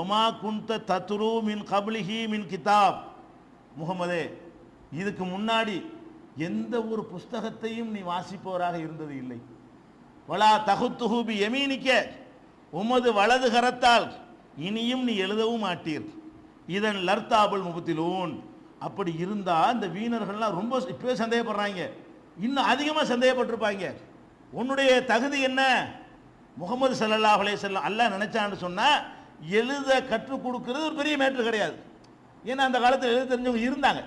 ஒமா குந்த தத்ரு மின் கபிலிஹி மின் கிதாப். முகமதே இதுக்கு முன்னாடி எந்த ஒரு புஸ்தகத்தையும் நீ வாசிப்பவராக இருந்தது இல்லை. வலா தகுத்துஹூபி எமீனிக்க உமது வலது கரத்தால் இனியும் நீ எழுதவும் மாட்டீர். இதன் லர்த்தாபுல் முபத்திலூன். அப்படி இருந்தால் இந்த வீணர்கள்லாம் ரொம்ப இப்பவே சந்தேகப்படுறாங்க. இன்னும் அதிகமாக சந்தேகப்பட்டிருப்பாங்க. உன்னுடைய தகுதி என்ன? முகமது ஸல்லல்லாஹு அலே செல்லம் அல்லாஹ் நினைச்சான்னு சொன்னால் எழுத கற்றுக் கொடுக்கிறது ஒரு பெரிய மேட்ரு கிடையாது. ஏன்னா அந்த காலத்தில் எழுத தெரிஞ்சவங்க இருந்தாங்க.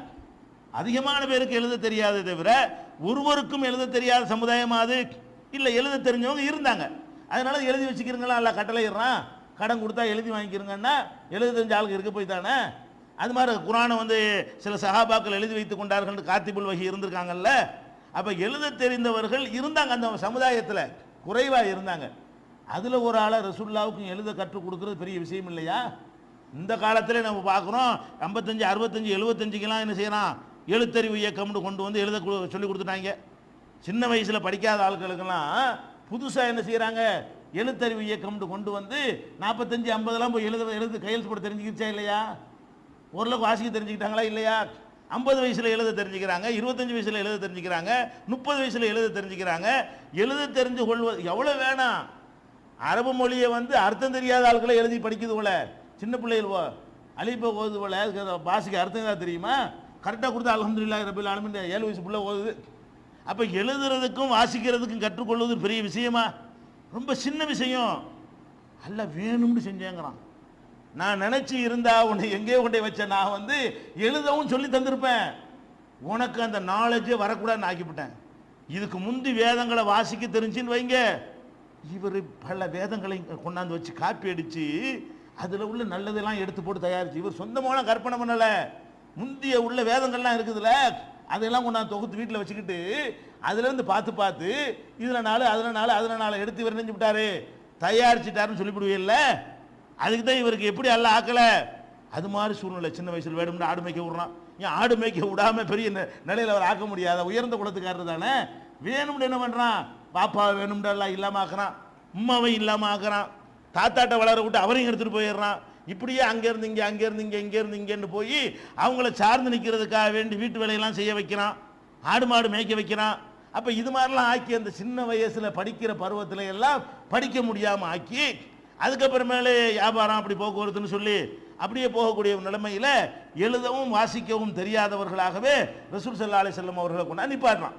அதிகமான பேருக்கு எழுத தெரியாதே தவிர ஒருவருக்கும் எழுத தெரியாத சமுதாயம் அது? இல்லை எழுத தெரிஞ்சவங்க இருந்தாங்க. அதனால எழுதி வச்சுக்கிறீங்களா? இல்லை கட்டளையிடுறான். கடன் கொடுத்தா எழுதி வாங்கிக்கிறங்கன்னா எழுத தெரிஞ்ச ஆளுக்கு இருக்க போய் தானே? அது மாதிரி குரானை வந்து சில சகாபாக்கள் எழுதி வைத்துக் கொண்டார்கள் காத்திபுல் வகி இருந்திருக்காங்கல்ல? அப்போ எழுத தெரிந்தவர்கள் இருந்தாங்க. அந்த சமுதாயத்தில் குறைவாக இருந்தாங்க. அதில் ஒரு ஆளை ரசுல்லாவுக்கும் எழுத கற்றுக் கொடுக்குறது பெரிய விஷயம் இல்லையா? இந்த காலத்தில் நம்ம பார்க்குறோம் ஐம்பத்தஞ்சு அறுபத்தஞ்சு எழுபத்தஞ்சுக்கெல்லாம் என்ன செய்யலாம் எழுத்தறிவு இயக்கம்னு கொண்டு வந்து எழுத சொல்லி கொடுத்துட்டாங்க. சின்ன வயசில் படிக்காத ஆட்களுக்கெல்லாம் புதுசாக என்ன செய்கிறாங்க எழுத்தறிவு இயக்கம்னு கொண்டு வந்து நாற்பத்தஞ்சு ஐம்பதெல்லாம் போய் எழுத எழுது கையெழுத்து போட தெரிஞ்சுக்கிச்சா இல்லையா? ஓரளவுக்கு வாசிக்க தெரிஞ்சுக்கிட்டாங்களா இல்லையா? ஐம்பது வயசில் எழுத தெரிஞ்சுக்கிறாங்க இருபத்தஞ்சி வயசில் எழுத தெரிஞ்சுக்கிறாங்க முப்பது வயசில் எழுத தெரிஞ்சுக்கிறாங்க. எழுத தெரிஞ்சு கொள்வது எவ்வளோ வேணாம். அரபு மொழியை வந்து அர்த்தம் தெரியாத ஆட்களை எழுதி படிக்குது போல. சின்ன பிள்ளைகள் போ அலிப்ப ஓதுது போல. அதுக்கு பாஷைக்கு அர்த்தம் ஏதாவது தெரியுமா? கரெக்டாக கொடுத்தா அல்ஹம்துலில்லாஹி ரபில் ஆலமின். ஏழு வயசு பிள்ளை ஓதுது. அப்போ எழுதுறதுக்கும் வாசிக்கிறதுக்கும் கற்றுக்கொள்வது பெரிய விஷயமா? ரொம்ப சின்ன விஷயம். அல்ல வேணும்னு செஞ்சேங்கிறான். நான் நினச்சி இருந்தா உன்னை எங்கேயோ கொண்டே வச்ச நான் வந்து எழுதவும் சொல்லி தந்திருப்பேன். உனக்கு அந்த நாலேஜே வரக்கூடாதுன்னு ஆக்கிவிட்டேன். இதுக்கு முந்தி வேதங்களை வாசிக்க தெரிஞ்சுன்னு வைங்க. இவர் பல வேதங்களை கொண்டாந்து வச்சு காப்பி அடித்து அதில் உள்ள நல்லதெல்லாம் எடுத்து போட்டு தயாரித்து இவர் சொந்தமான கற்பனை பண்ணலை. முந்திய உள்ள வேதங்கள்லாம் இருக்குதுல்ல அதெல்லாம் கொண்டாந்து தொகுத்து வீட்டில் வச்சுக்கிட்டு அதுலேருந்து பார்த்து பார்த்து இதில் நாள் அதில் நாள் அதில் நாள் எடுத்து இவர் நினைஞ்சு விட்டாரு. தயாரிச்சிட்டாருன்னு சொல்லிவிடுவீல்ல அதுக்கு தான் இவருக்கு எப்படி அல்ல ஆக்கலை? அது மாதிரி சூழ்நிலை சின்ன வயசில் வேணும்னு ஆடு மேய்க்க விடுறான். ஏன் ஆடு மேய்க்க விடாம பெரிய நிலையில் அவர் ஆக்க முடியாத உயர்ந்த குலத்துக்காரர் தானே? வேணும்னு என்ன பண்ணுறான் பாப்பாவை வேணும்னு எல்லாம் ஆக்குறான் உம்மாவை இல்லாமல் ஆக்குறான் தாத்தாட்ட வளர விட்டு அவரையும் எடுத்துகிட்டு போயிடுறான். இப்படியே அங்கேருந்து இங்கே அங்கேருந்து இங்கே இருந்து இங்கேன்னு இருந்து போய் அவங்கள சார்ந்து நிற்கிறதுக்காக வேண்டி வீட்டு வேலையெல்லாம் செய்ய வைக்கிறான். ஆடு மாடு மேய்க்க வைக்கிறான். அப்போ இது மாதிரிலாம் ஆக்கி அந்த சின்ன வயசில் படிக்கிற பருவத்தில் எல்லாம் படிக்க முடியாமல் ஆக்கி அதுக்கப்புறமேலே வியாபாரம் அப்படி போக்குவரத்துன்னு சொல்லி அப்படியே போகக்கூடிய நிலைமையில் எழுதவும் வாசிக்கவும் தெரியாதவர்களாகவே ரசூல் ஸல்லல்லாஹு அலைஹி வஸல்லம் அவர்களை கொண்டு நிப்பாடுறான்